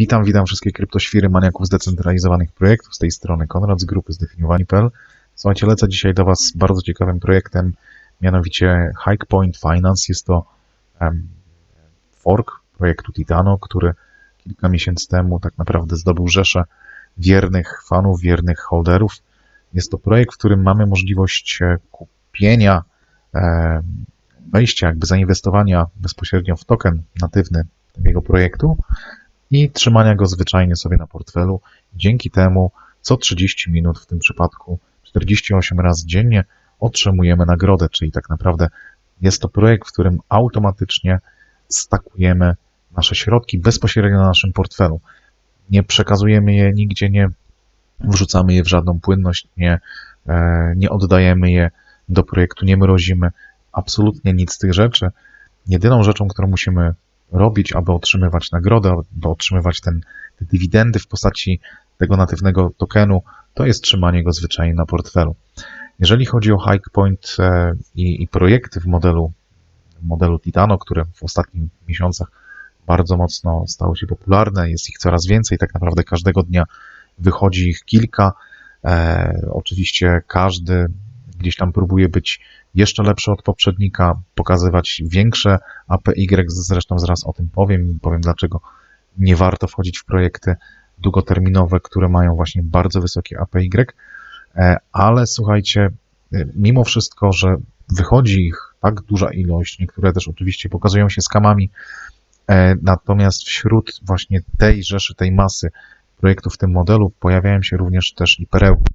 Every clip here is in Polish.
Witam, witam wszystkie kryptoświry, maniaków zdecentralizowanych projektów. Z tej strony Konrad z grupy zdefiniowani.pl. Słuchajcie, lecę dzisiaj do Was z bardzo ciekawym projektem, mianowicie Hike Point Finance. Jest to em, fork projektu Titano, który kilka miesięcy temu tak naprawdę zdobył rzeszę wiernych fanów, wiernych holderów. Jest to projekt, w którym mamy możliwość e, kupienia, e, wejścia, jakby zainwestowania bezpośrednio w token natywny takiego projektu i trzymania go zwyczajnie sobie na portfelu. Dzięki temu co 30 minut, w tym przypadku 48 razy dziennie, otrzymujemy nagrodę, czyli tak naprawdę jest to projekt, w którym automatycznie stakujemy nasze środki bezpośrednio na naszym portfelu. Nie przekazujemy je nigdzie, nie wrzucamy je w żadną płynność, nie, e, nie oddajemy je do projektu, nie mrozimy, absolutnie nic z tych rzeczy. Jedyną rzeczą, którą musimy robić, aby otrzymywać nagrodę, aby otrzymywać ten, te dywidendy w postaci tego natywnego tokenu, to jest trzymanie go zwyczajnie na portfelu. Jeżeli chodzi o Hike Point e, i, i projekty w modelu, modelu Titano, które w ostatnich miesiącach bardzo mocno stały się popularne, jest ich coraz więcej, tak naprawdę każdego dnia wychodzi ich kilka. E, oczywiście każdy gdzieś tam próbuje być jeszcze lepszy od poprzednika, pokazywać większe APY, zresztą zaraz o tym powiem i powiem dlaczego nie warto wchodzić w projekty długoterminowe, które mają właśnie bardzo wysokie APY, E, ale słuchajcie, e, mimo wszystko, że wychodzi ich tak duża ilość, niektóre też oczywiście pokazują się skamami, e, natomiast wśród właśnie tej rzeszy, tej masy projektów w tym modelu pojawiają się również też i perełki.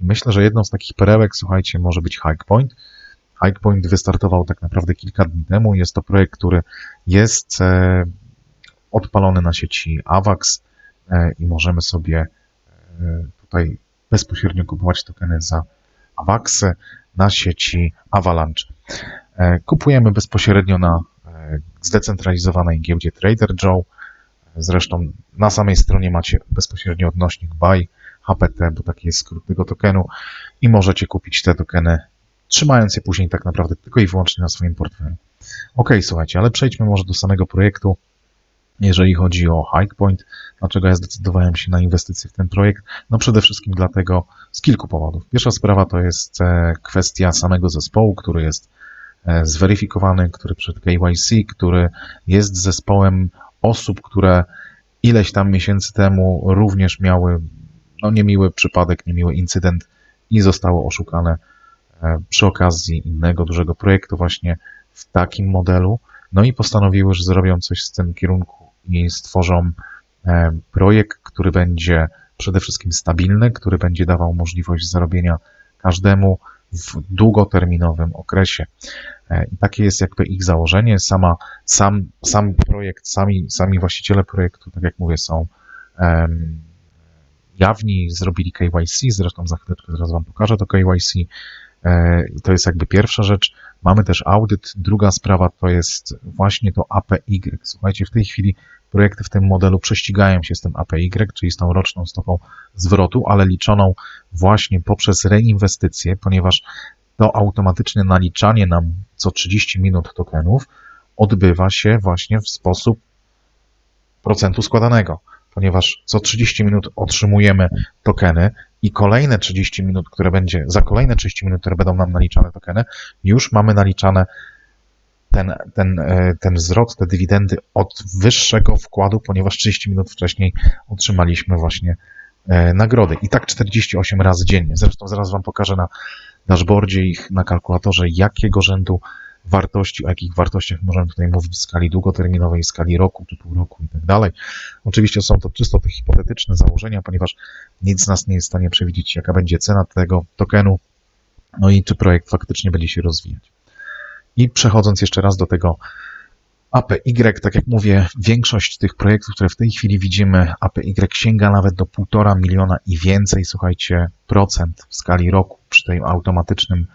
I myślę, że jedną z takich perełek, słuchajcie, może być Hikepoint. Hikepoint wystartował tak naprawdę kilka dni temu. Jest to projekt, który jest e, odpalony na sieci AVAX e, i możemy sobie e, tutaj bezpośrednio kupować tokeny za AVAXy na sieci Avalanche. Kupujemy bezpośrednio na zdecentralizowanej giełdzie Trader Joe. Zresztą na samej stronie macie bezpośrednio odnośnik buy HPT, bo taki jest skrót tego tokenu i możecie kupić te tokeny, trzymając je później tak naprawdę tylko i wyłącznie na swoim portfelu. Ok, słuchajcie, ale przejdźmy może do samego projektu. Jeżeli chodzi o Hikepoint, dlaczego ja zdecydowałem się na inwestycje w ten projekt? No przede wszystkim dlatego z kilku powodów. Pierwsza sprawa to jest e, kwestia samego zespołu, który jest e, zweryfikowany, który przed KYC, który jest zespołem osób, które ileś tam miesięcy temu również miały no, niemiły przypadek, niemiły incydent i zostało oszukane e, przy okazji innego dużego projektu właśnie w takim modelu. No i postanowiły, że zrobią coś z tym kierunku i stworzą e, projekt, który będzie przede wszystkim stabilny, który będzie dawał możliwość zarobienia każdemu w długoterminowym okresie. E, I takie jest jakby ich założenie. Sama, sam, sam projekt, sami, sami właściciele projektu, tak jak mówię, są jawni, zrobili KYC, zresztą za chwileczkę zaraz Wam pokażę to KYC. E, to jest jakby pierwsza rzecz. Mamy też audyt. Druga sprawa to jest właśnie to APY. Słuchajcie, w tej chwili projekty w tym modelu prześcigają się z tym APY, czyli z tą roczną stopą zwrotu, ale liczoną właśnie poprzez reinwestycje, ponieważ to automatyczne naliczanie nam co 30 minut tokenów odbywa się właśnie w sposób procentu składanego ponieważ co 30 minut otrzymujemy tokeny i kolejne 30 minut, które będzie, za kolejne 30 minut, które będą nam naliczane tokeny, już mamy naliczane ten, ten, e, ten zwrot, te dywidendy od wyższego wkładu, ponieważ 30 minut wcześniej otrzymaliśmy właśnie e, nagrody. I tak 48 razy dziennie. Zresztą zaraz Wam pokażę na dashboardzie ich, na kalkulatorze, jakiego rzędu wartości, o jakich wartościach możemy tutaj mówić w skali długoterminowej, w skali roku czy pół roku i tak dalej. Oczywiście są to czysto te hipotetyczne założenia, ponieważ nic z nas nie jest w stanie przewidzieć, jaka będzie cena tego tokenu, no i czy projekt faktycznie będzie się rozwijać. I przechodząc jeszcze raz do tego APY, tak jak mówię, większość tych projektów, które w tej chwili widzimy, APY sięga nawet do 1,5 miliona i więcej, słuchajcie, procent w skali roku przy tym automatycznym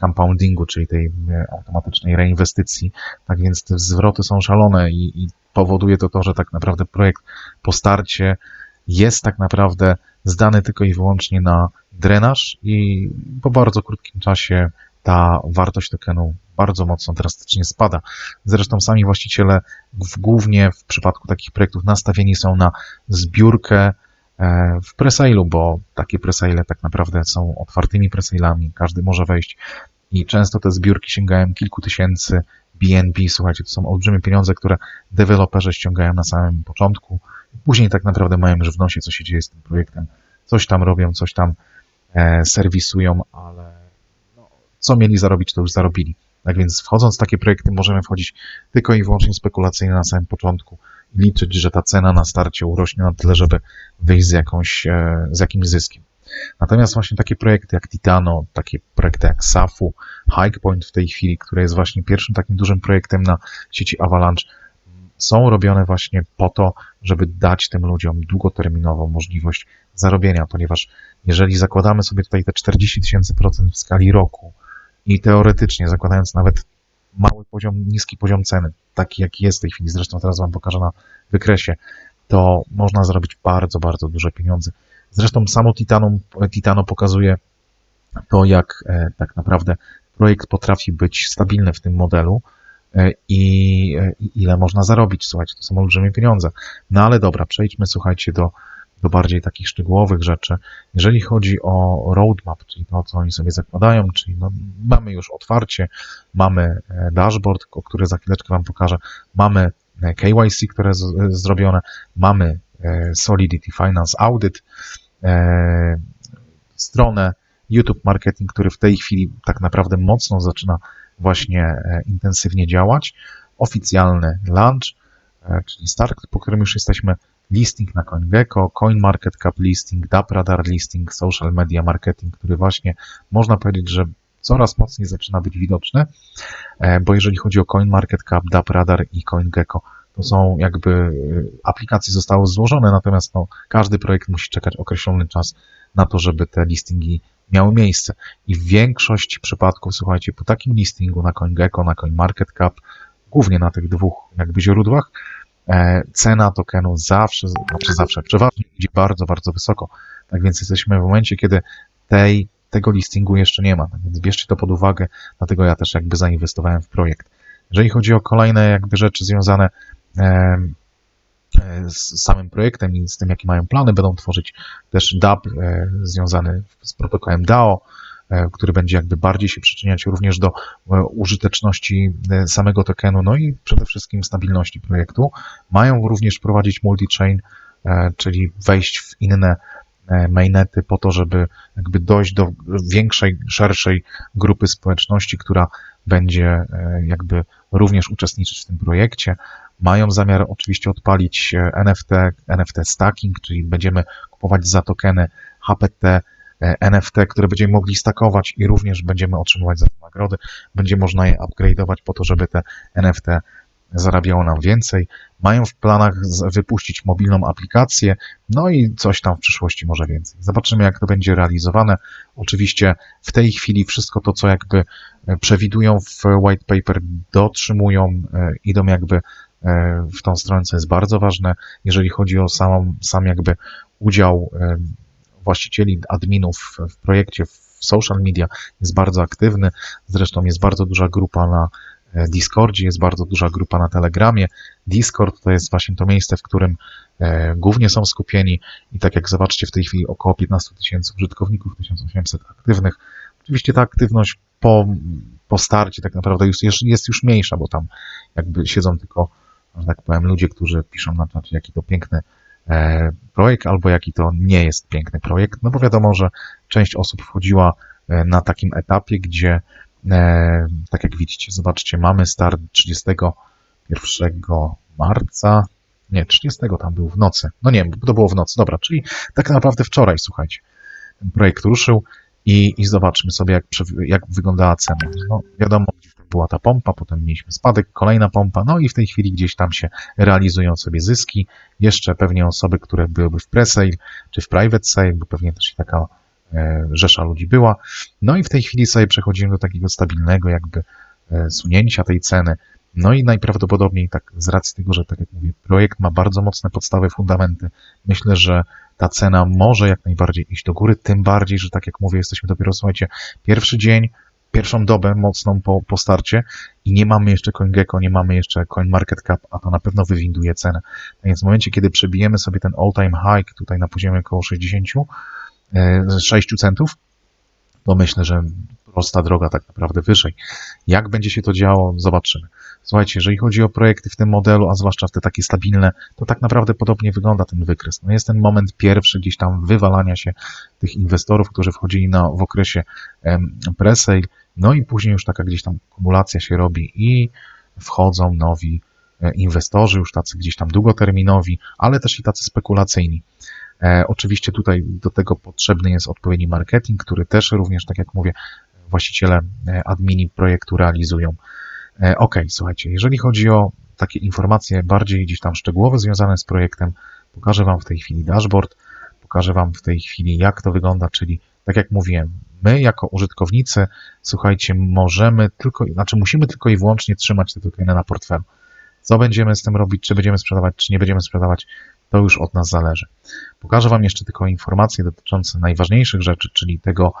compoundingu, czyli tej e, automatycznej reinwestycji. Tak więc te zwroty są szalone i, i powoduje to to, że tak naprawdę projekt po starcie jest tak naprawdę zdany tylko i wyłącznie na drenaż i po bardzo krótkim czasie ta wartość tokenu bardzo mocno drastycznie spada. Zresztą sami właściciele w, głównie w przypadku takich projektów nastawieni są na zbiórkę w presailu, bo takie presale tak naprawdę są otwartymi presailami, każdy może wejść i często te zbiórki sięgają kilku tysięcy BNB. Słuchajcie, to są olbrzymie pieniądze, które deweloperzy ściągają na samym początku. Później tak naprawdę mają już w nosie, co się dzieje z tym projektem. Coś tam robią, coś tam e, serwisują, ale no, co mieli zarobić, to już zarobili. Tak więc wchodząc w takie projekty możemy wchodzić tylko i wyłącznie spekulacyjnie na samym początku liczyć, że ta cena na starcie urośnie na tyle, żeby wyjść z, jakąś, e, z jakimś zyskiem. Natomiast właśnie takie projekty jak Titano, takie projekty jak Safu, Hikepoint w tej chwili, które jest właśnie pierwszym takim dużym projektem na sieci Avalanche, są robione właśnie po to, żeby dać tym ludziom długoterminową możliwość zarobienia, ponieważ jeżeli zakładamy sobie tutaj te 40 tysięcy procent w skali roku i teoretycznie zakładając nawet mały poziom, niski poziom ceny, taki jaki jest w tej chwili, zresztą teraz Wam pokażę na wykresie, to można zrobić bardzo, bardzo duże pieniądze. Zresztą samo Titano, Titano pokazuje to, jak e, tak naprawdę projekt potrafi być stabilny w tym modelu e, i, e, i ile można zarobić. Słuchajcie, to są olbrzymie pieniądze. No ale dobra, przejdźmy, słuchajcie, do, do bardziej takich szczegółowych rzeczy. Jeżeli chodzi o roadmap, czyli to, co oni sobie zakładają, czyli no, mamy już otwarcie, mamy dashboard, o który za chwileczkę Wam pokażę, mamy KYC, które jest zrobione, mamy Solidity Finance Audit, E, stronę YouTube Marketing, który w tej chwili tak naprawdę mocno zaczyna właśnie e, intensywnie działać. Oficjalny launch, e, czyli start, po którym już jesteśmy, listing na CoinGecko, CoinMarketCap listing, DAppRadar listing, social media marketing, który właśnie można powiedzieć, że coraz mocniej zaczyna być widoczny, bo jeżeli chodzi o CoinMarketCap, DAppRadar i CoinGecko, to są jakby y, aplikacje zostały złożone, natomiast no, każdy projekt musi czekać określony czas na to, żeby te listingi miały miejsce. I w większości przypadków, słuchajcie, po takim listingu na CoinGecko, na CoinMarketCap, głównie na tych dwóch jakby źródłach, e, cena tokenu zawsze, znaczy zawsze, przeważnie idzie bardzo, bardzo wysoko. Tak więc jesteśmy w momencie, kiedy tej, tego listingu jeszcze nie ma. Tak więc bierzcie to pod uwagę, dlatego ja też jakby zainwestowałem w projekt. Jeżeli chodzi o kolejne jakby rzeczy związane E, z samym projektem i z tym, jakie mają plany. Będą tworzyć też DAP e, związany z protokołem DAO, e, który będzie jakby bardziej się przyczyniać również do użyteczności samego tokenu, no i przede wszystkim stabilności projektu. Mają również prowadzić multi-chain, czyli wejść w inne mainnety po to, żeby jakby dojść do większej, szerszej grupy społeczności, która będzie jakby również uczestniczyć w tym projekcie. Mają zamiar oczywiście odpalić e, NFT, NFT stacking, czyli będziemy kupować za tokeny HPT, e, NFT, które będziemy mogli stakować i również będziemy otrzymywać za to nagrody. Będzie można je upgrade'ować po to, żeby te NFT zarabiało nam więcej. Mają w planach wypuścić mobilną aplikację, no i coś tam w przyszłości może więcej. Zobaczymy, jak to będzie realizowane. Oczywiście w tej chwili wszystko to, co jakby e, przewidują w white paper, dotrzymują, idą jakby E, w tą stronę, co jest bardzo ważne, jeżeli chodzi o samą, sam jakby udział e, właścicieli, adminów w projekcie, w social media jest bardzo aktywny. Zresztą jest bardzo duża grupa na e, Discordzie, jest bardzo duża grupa na Telegramie. Discord to jest właśnie to miejsce, w którym głównie są skupieni i tak jak zobaczcie w tej chwili około 15 tysięcy użytkowników, 1800 aktywnych. Oczywiście ta aktywność po, po starcie tak naprawdę jest, jest już mniejsza, bo tam jakby siedzą tylko że tak powiem, ludzie, którzy piszą na czacie, jaki to piękny e, projekt, albo jaki to nie jest piękny projekt, no bo wiadomo, że część osób wchodziła e, na takim etapie, gdzie, e, tak jak widzicie, zobaczcie, mamy start 31 marca, nie, 30 tam był w nocy, no nie to było w nocy, dobra, czyli tak naprawdę wczoraj, słuchajcie, ten projekt ruszył i, i zobaczmy sobie, jak, jak wyglądała cena. No, wiadomo, była ta pompa, potem mieliśmy spadek, kolejna pompa, no i w tej chwili gdzieś tam się realizują sobie zyski. Jeszcze pewnie osoby, które byłyby w pre-sale czy w private sale, bo pewnie też taka e, rzesza ludzi była. No i w tej chwili sobie przechodzimy do takiego stabilnego jakby e, sunięcia tej ceny. No i najprawdopodobniej tak z racji tego, że tak jak mówię, projekt ma bardzo mocne podstawy, fundamenty, myślę, że ta cena może jak najbardziej iść do góry, tym bardziej, że tak jak mówię, jesteśmy dopiero, słuchajcie, pierwszy dzień, pierwszą dobę mocną po, po starcie i nie mamy jeszcze CoinGecko, nie mamy jeszcze CoinMarketCap, a to na pewno wywinduje cenę. Więc w momencie, kiedy przebijemy sobie ten all-time high tutaj na poziomie około 60, e, 6 centów, to myślę, że prosta droga tak naprawdę wyżej. Jak będzie się to działo, zobaczymy. Słuchajcie, jeżeli chodzi o projekty w tym modelu, a zwłaszcza w te takie stabilne, to tak naprawdę podobnie wygląda ten wykres. No jest ten moment pierwszy gdzieś tam wywalania się tych inwestorów, którzy wchodzili na, w okresie pre-sale, no i później już taka gdzieś tam kumulacja się robi i wchodzą nowi e, inwestorzy, już tacy gdzieś tam długoterminowi, ale też i tacy spekulacyjni. E, oczywiście tutaj do tego potrzebny jest odpowiedni marketing, który też również, tak jak mówię, właściciele, e, admini projektu realizują. E, Ok, słuchajcie, jeżeli chodzi o takie informacje bardziej gdzieś tam szczegółowe związane z projektem, pokażę Wam w tej chwili dashboard, pokażę Wam w tej chwili jak to wygląda, czyli tak jak mówiłem, my jako użytkownicy, słuchajcie, możemy tylko, znaczy musimy tylko i wyłącznie trzymać te tokeny na portfelu. Co będziemy z tym robić, czy będziemy sprzedawać, czy nie będziemy sprzedawać, to już od nas zależy. Pokażę Wam jeszcze tylko informacje dotyczące najważniejszych rzeczy, czyli tego,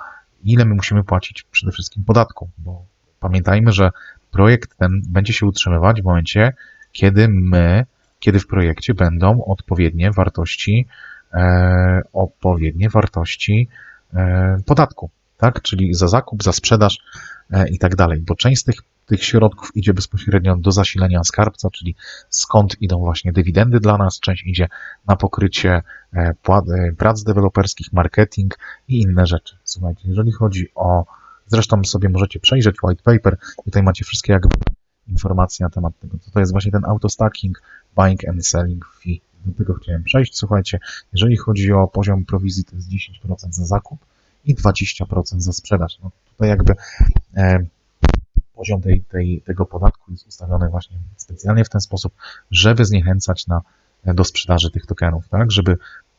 ile my musimy płacić przede wszystkim podatku, bo pamiętajmy, że projekt ten będzie się utrzymywać w momencie, kiedy my, kiedy w projekcie będą odpowiednie wartości, e, odpowiednie wartości e, podatku, tak? Czyli za zakup, za sprzedaż e, i tak dalej, bo część z tych, tych środków idzie bezpośrednio do zasilenia skarbca, czyli skąd idą właśnie dywidendy dla nas, część idzie na pokrycie e, e, prac deweloperskich, marketing i inne rzeczy. Słuchajcie, jeżeli chodzi o, zresztą sobie możecie przejrzeć white paper, tutaj macie wszystkie jakby informacje na temat tego, to jest właśnie ten autostacking, buying and selling fee. Do tego chciałem przejść. Słuchajcie, jeżeli chodzi o poziom prowizji, to jest 10% za zakup i 20% za sprzedaż. No tutaj jakby e, poziom tej, tej, tego podatku jest ustawiony właśnie specjalnie w ten sposób, żeby zniechęcać na, do sprzedaży tych tokenów, tak? Żeby,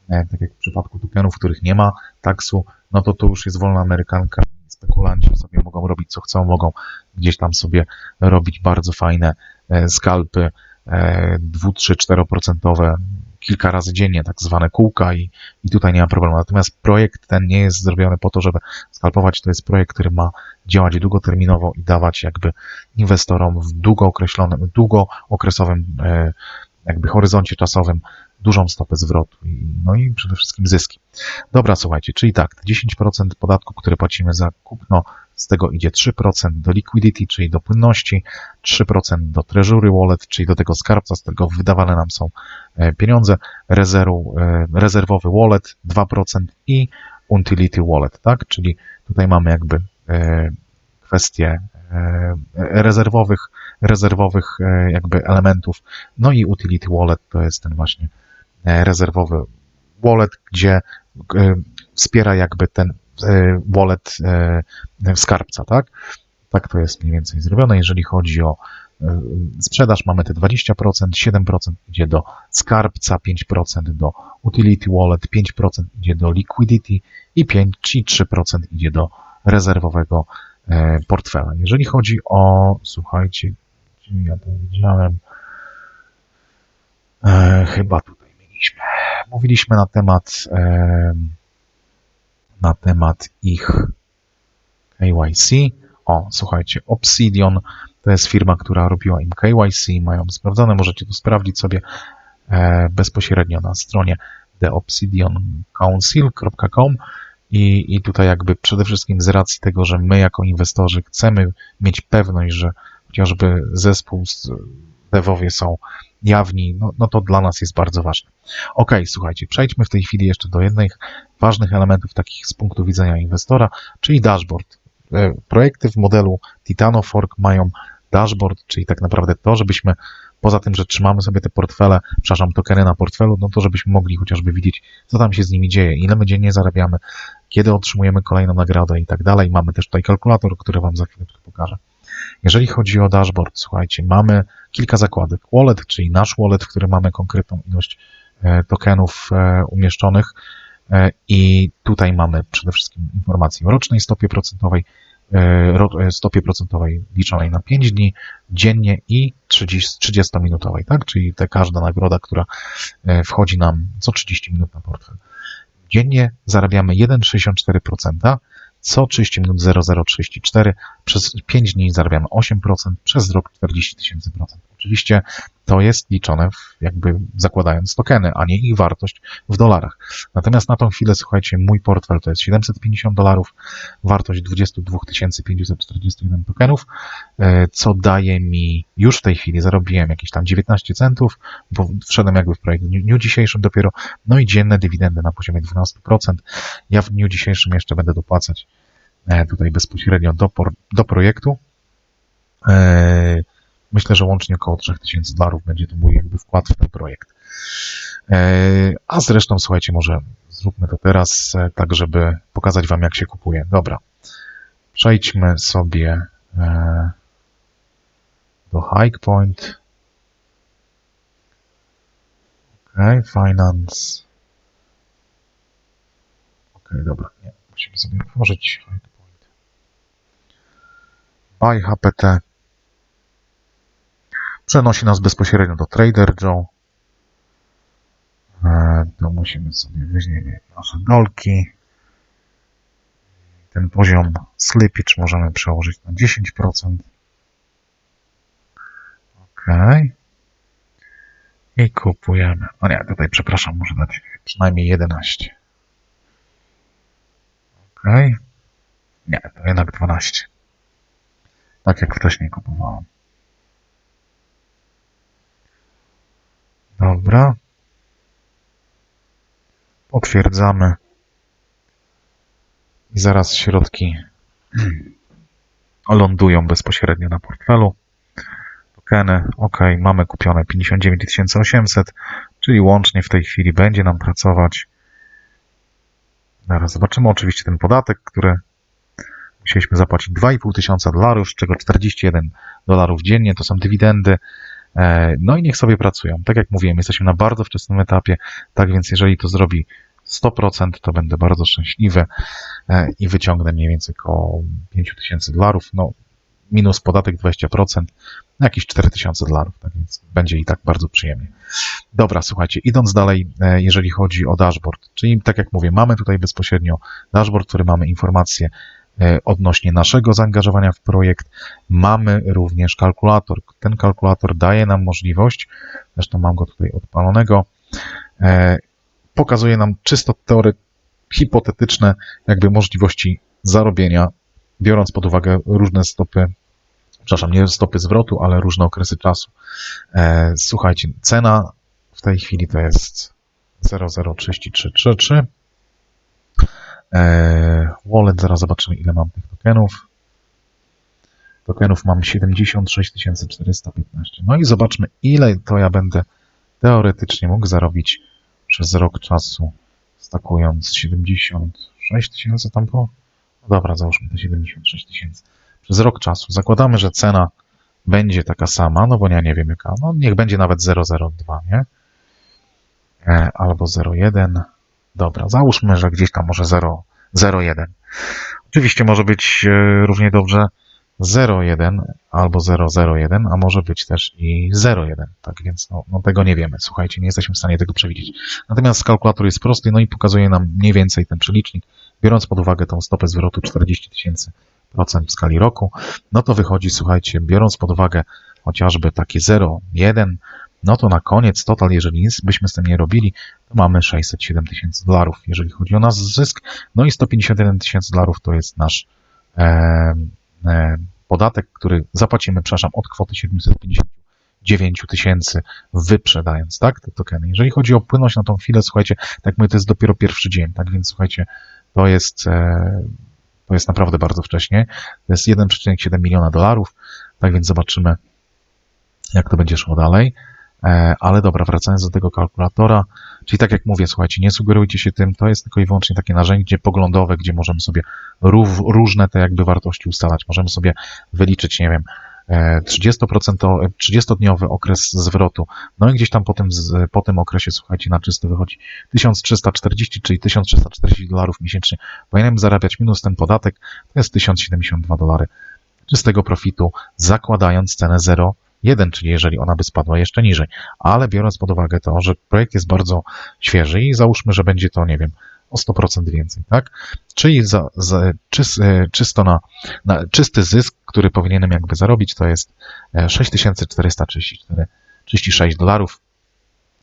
e, tak jak w przypadku tokenów, których nie ma taksu, no to to już jest wolna amerykanka. Spekulanci sobie mogą robić co chcą, mogą gdzieś tam sobie robić bardzo fajne e, skalpy, e, 2, 3, 4% kilka razy dziennie, tak zwane kółka i, i tutaj nie ma problemu. Natomiast projekt ten nie jest zrobiony po to, żeby skalpować, to jest projekt, który ma działać długoterminowo i dawać jakby inwestorom w długo określonym, długookresowym e, jakby horyzoncie czasowym dużą stopę zwrotu i, no i przede wszystkim zyski. Dobra, słuchajcie, czyli tak, 10% podatku, które płacimy za kupno, z tego idzie 3% do liquidity, czyli do płynności, 3% do treasury wallet, czyli do tego skarbca, z którego wydawane nam są e, pieniądze, rezerw, e, rezerwowy wallet 2% i utility wallet, tak? Czyli tutaj mamy jakby e, kwestie rezerwowych, rezerwowych jakby elementów, no i utility wallet to jest ten właśnie rezerwowy wallet, gdzie e, wspiera jakby ten e, wallet e, skarbca, tak? Tak to jest mniej więcej zrobione. Jeżeli chodzi o e, sprzedaż, mamy te 20%, 7% idzie do skarbca, 5% do utility wallet, 5% idzie do liquidity i 5 i 3% idzie do rezerwowego e, portfela. Jeżeli chodzi o, słuchajcie, ja to widziałem, e, chyba tutaj mieliśmy, mówiliśmy na temat na temat ich KYC. O, słuchajcie, Obsidian to jest firma, która robiła im KYC, mają sprawdzone, możecie to sprawdzić sobie e, bezpośrednio na stronie theobsidiancouncil.com i, i tutaj jakby przede wszystkim z racji tego, że my jako inwestorzy chcemy mieć pewność, że chociażby zespół z- devowie są jawni, no, no to dla nas jest bardzo ważne. Ok, słuchajcie, przejdźmy w tej chwili jeszcze do jednych ważnych elementów takich z punktu widzenia inwestora, czyli dashboard. E, Projekty w modelu Titano Fork mają dashboard, czyli tak naprawdę to, żebyśmy poza tym, że trzymamy sobie te portfele, przepraszam, tokeny na portfelu, no to żebyśmy mogli chociażby widzieć, co tam się z nimi dzieje, ile my dziennie zarabiamy, kiedy otrzymujemy kolejną nagrodę i tak dalej. Mamy też tutaj kalkulator, który Wam za chwileczkę pokażę. Jeżeli chodzi o dashboard, słuchajcie, mamy kilka zakładek. Wallet, czyli nasz wallet, w którym mamy konkretną ilość e, tokenów e, umieszczonych e, i tutaj mamy przede wszystkim informacje o rocznej stopie procentowej, ro- stopie procentowej liczonej na 5 dni dziennie i 30 30-minutowej, tak? Czyli te każda nagroda, która wchodzi nam co 30 minut na portfel. Dziennie zarabiamy 1,64%, co 30 minut 0,034, przez 5 dni zarabiamy 8%, przez rok 40 tysięcy procent. Oczywiście to jest liczone w, jakby zakładając tokeny, a nie ich wartość w dolarach. Natomiast na tą chwilę, słuchajcie, mój portfel to jest 750 dolarów, wartość 22 541 tokenów, e, co daje mi już w tej chwili, zarobiłem jakieś tam 19 centów, bo wszedłem jakby w projekt w dniu- dzisiejszym dopiero, no i dzienne dywidendy na poziomie 12%. Ja w dniu dzisiejszym jeszcze będę dopłacać e, tutaj bezpośrednio do, por- do projektu. E, Myślę, że łącznie około 3000 dolarów będzie to mój jakby wkład w ten projekt. E, A zresztą, słuchajcie, może zróbmy to teraz, e, tak żeby pokazać Wam, jak się kupuje. Dobra. Przejdźmy sobie e, do Hike Point. Ok, Finance. Ok, dobra. Nie, musimy sobie otworzyć Hike Point. Buy HPT. Przenosi nas bezpośrednio do Trader Joe. E, To musimy sobie wyźmieć nasze dolki. Ten poziom slippage możemy przełożyć na 10%. OK. I kupujemy. O nie, tutaj przepraszam, muszę dać przynajmniej 11. OK. Nie, to jednak 12. Tak jak wcześniej kupowałem. Dobra. Potwierdzamy. I zaraz środki lądują bezpośrednio na portfelu. Tokeny, ok, mamy kupione 59 800, czyli łącznie w tej chwili będzie nam pracować. Zaraz zobaczymy oczywiście ten podatek, który musieliśmy zapłacić 2,5 tysiąca dolarów, z czego 41 dolarów dziennie, to są dywidendy. E, No i niech sobie pracują. Tak jak mówiłem, jesteśmy na bardzo wczesnym etapie, tak więc jeżeli to zrobi 100%, to będę bardzo szczęśliwy e, i wyciągnę mniej więcej około 5000 dolarów, no minus podatek 20%, no jakieś 4000 dolarów, tak więc będzie i tak bardzo przyjemnie. Dobra, słuchajcie, idąc dalej, e, jeżeli chodzi o dashboard, czyli tak jak mówię, mamy tutaj bezpośrednio dashboard, który mamy informacje odnośnie naszego zaangażowania w projekt. Mamy również kalkulator. Ten kalkulator daje nam możliwość, zresztą mam go tutaj odpalonego, e, pokazuje nam czysto teory hipotetyczne jakby możliwości zarobienia, biorąc pod uwagę różne stopy, przepraszam, nie stopy zwrotu, ale różne okresy czasu. E, Słuchajcie, cena w tej chwili to jest 0,03333. E, Wallet, zaraz zobaczymy ile mam tych tokenów. Tokenów mam 76 415. No i zobaczmy ile to ja będę teoretycznie mógł zarobić przez rok czasu, stakując 76 tysięcy tam po. No dobra, załóżmy te 76 tysięcy. Przez rok czasu. Zakładamy, że cena będzie taka sama, no bo ja nie wiem jaka. No niech będzie nawet 002, nie? E, albo 0,1. Dobra, załóżmy, że gdzieś tam może 0, 0,1. Oczywiście może być e, równie dobrze 0,1 albo 0,01, a może być też i 0,1. Tak więc no, no tego nie wiemy. Słuchajcie, nie jesteśmy w stanie tego przewidzieć. Natomiast kalkulator jest prosty, no i pokazuje nam mniej więcej ten przelicznik, biorąc pod uwagę tą stopę zwrotu 40 tysięcy procent w skali roku, no to wychodzi, słuchajcie, biorąc pod uwagę chociażby takie 0,1, no to na koniec total, jeżeli nic byśmy z tym nie robili, to mamy 607 tysięcy dolarów, jeżeli chodzi o nasz zysk, no i 151 tysięcy dolarów to jest nasz e, e, podatek, który zapłacimy, przepraszam, od kwoty 759 tysięcy wyprzedając, tak, te tokeny. Jeżeli chodzi o płynność na tą chwilę, słuchajcie, tak mówię, to jest dopiero pierwszy dzień, tak więc słuchajcie, to jest, e, to jest naprawdę bardzo wcześnie. To jest 1,7 miliona dolarów, tak więc zobaczymy, jak to będzie szło dalej. E, Ale dobra, wracając do tego kalkulatora, czyli tak jak mówię, słuchajcie, nie sugerujcie się tym, to jest tylko i wyłącznie takie narzędzie poglądowe, gdzie możemy sobie różne te jakby wartości ustalać. Możemy sobie wyliczyć, nie wiem, e, 30%, 30-dniowy okres zwrotu. No i gdzieś tam po tym, po tym okresie, słuchajcie, na czysto wychodzi 1340, czyli 1340 dolarów miesięcznie. Powinienem zarabiać minus ten podatek, to jest 1072 dolary czystego profitu, zakładając cenę 0,1, czyli jeżeli ona by spadła jeszcze niżej. Ale biorąc pod uwagę to, że projekt jest bardzo świeży i załóżmy, że będzie to, nie wiem, o 100% więcej, tak? Czyli za, za, e, czysto na, na czysty zysk, który powinienem jakby zarobić, to jest e, 6434 36 dolarów.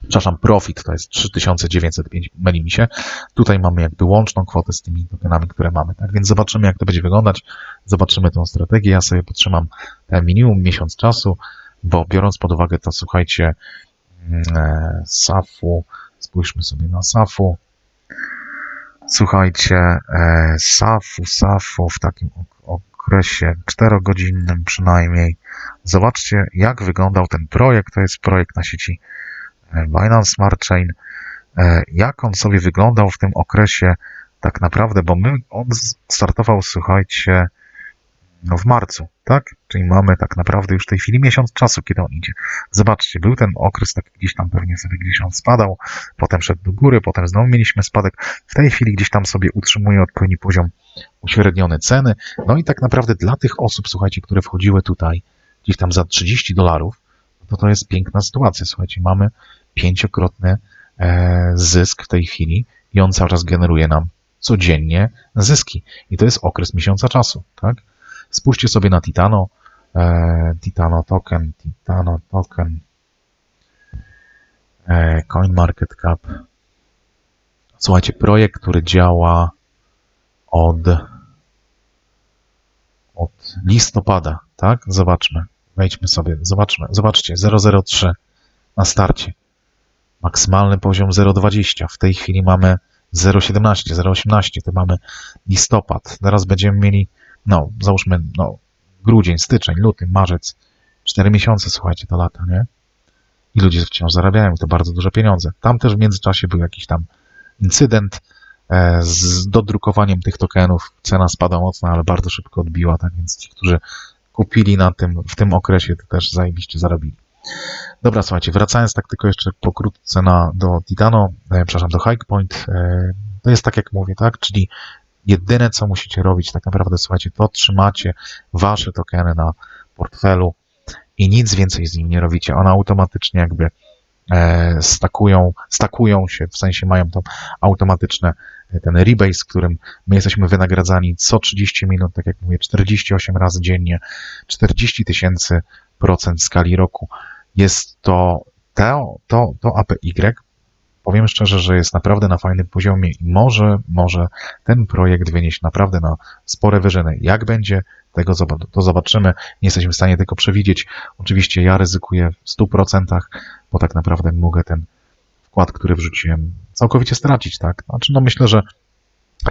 Przepraszam, profit to jest 3905, myli mi się. Tutaj mamy jakby łączną kwotę z tymi tokenami, które mamy, tak? Więc zobaczymy, jak to będzie wyglądać. Zobaczymy tą strategię. Ja sobie potrzymam e, minimum miesiąc czasu, bo biorąc pod uwagę to, słuchajcie, mm, e, SAF-u, spójrzmy sobie na SAF-u. Słuchajcie, e, SAF-u, SAF-u w takim ok- okresie czterogodzinnym przynajmniej. Zobaczcie, jak wyglądał ten projekt. To jest projekt na sieci e, Binance Smart Chain. Jak on sobie wyglądał w tym okresie tak naprawdę, bo my, on startował, słuchajcie, no w marcu, tak? Czyli mamy tak naprawdę już w tej chwili miesiąc czasu, kiedy on idzie. Zobaczcie, był ten okres tak gdzieś tam pewnie sobie gdzieś on spadał, potem szedł do góry, potem znowu mieliśmy spadek. W tej chwili gdzieś tam sobie utrzymuje odpowiedni poziom uśrednione ceny. No i tak naprawdę dla tych osób, słuchajcie, które wchodziły tutaj gdzieś tam za 30 dolarów, to to jest piękna sytuacja. Słuchajcie, mamy pięciokrotny e, zysk w tej chwili i on cały czas generuje nam codziennie zyski. I to jest okres miesiąca czasu, tak? Spójrzcie sobie na Titano, e, Titano token, Titano token, e, CoinMarketCap. Słuchajcie, projekt, który działa od, od listopada, tak? Zobaczmy. Wejdźmy sobie, zobaczmy. Zobaczcie, 003 na starcie. Maksymalny poziom 0,20. W tej chwili mamy 0,17, 0,18. To mamy listopad. Teraz będziemy mieli, no, załóżmy, no, grudzień, styczeń, luty, marzec. Cztery miesiące, słuchajcie, to lata, nie? I ludzie wciąż zarabiają, to bardzo duże pieniądze. Tam też w międzyczasie był jakiś tam incydent e, z dodrukowaniem tych tokenów. Cena spada mocno, ale bardzo szybko odbiła, tak więc ci, którzy kupili na tym, w tym okresie, to też zajebiście zarobili. Dobra, słuchajcie, wracając tak tylko jeszcze pokrótce na, do Titano, e, przepraszam, do Hike Point, e, to jest tak jak mówię, tak, czyli jedyne co musicie robić tak naprawdę, słuchajcie, to trzymacie wasze tokeny na portfelu i nic więcej z nim nie robicie. One automatycznie jakby e, stakują, stakują się, w sensie mają to automatyczne, e, ten rebase, którym my jesteśmy wynagradzani co 30 minut, tak jak mówię, 48 razy dziennie, 40 tysięcy procent w skali roku. Jest to to, to, to APY, powiem szczerze, że jest naprawdę na fajnym poziomie i może, może ten projekt wynieść naprawdę na spore wyżyny. Jak będzie, tego to zobaczymy. Nie jesteśmy w stanie tego przewidzieć. Oczywiście ja ryzykuję w 100%, bo tak naprawdę mogę ten wkład, który wrzuciłem, całkowicie stracić, tak? Znaczy, no myślę, że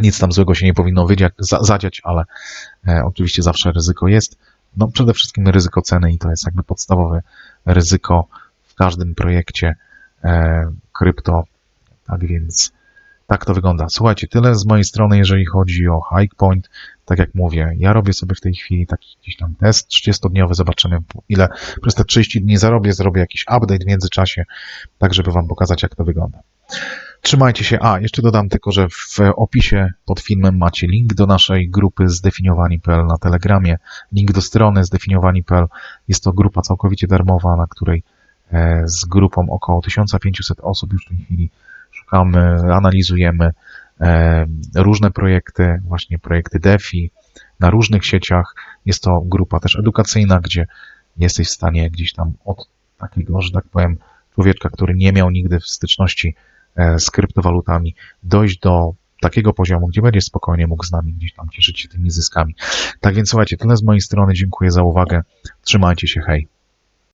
nic tam złego się nie powinno wydziać, za, zadziać, ale e, oczywiście zawsze ryzyko jest. No przede wszystkim ryzyko ceny i to jest jakby podstawowe ryzyko w każdym projekcie krypto. Tak więc tak to wygląda. Słuchajcie, tyle z mojej strony, jeżeli chodzi o Hike Point. Tak jak mówię, ja robię sobie w tej chwili taki gdzieś tam test 30-dniowy, zobaczymy ile przez te 30 dni zarobię, zrobię jakiś update w międzyczasie, tak żeby Wam pokazać jak to wygląda. Trzymajcie się. A, jeszcze dodam tylko, że w opisie pod filmem macie link do naszej grupy zdefiniowani.pl na Telegramie, link do strony zdefiniowani.pl. Jest to grupa całkowicie darmowa, na której e, z grupą około 1500 osób już w tej chwili szukamy, analizujemy e, różne projekty, właśnie projekty DeFi na różnych sieciach. Jest to grupa też edukacyjna, gdzie jesteś w stanie gdzieś tam od takiego, że tak powiem, człowieka, który nie miał nigdy w styczności e, z kryptowalutami, dojść do takiego poziomu, gdzie będzie spokojnie mógł z nami gdzieś tam cieszyć się tymi zyskami. Tak więc słuchajcie, tyle z mojej strony. Dziękuję za uwagę. Trzymajcie się, hej.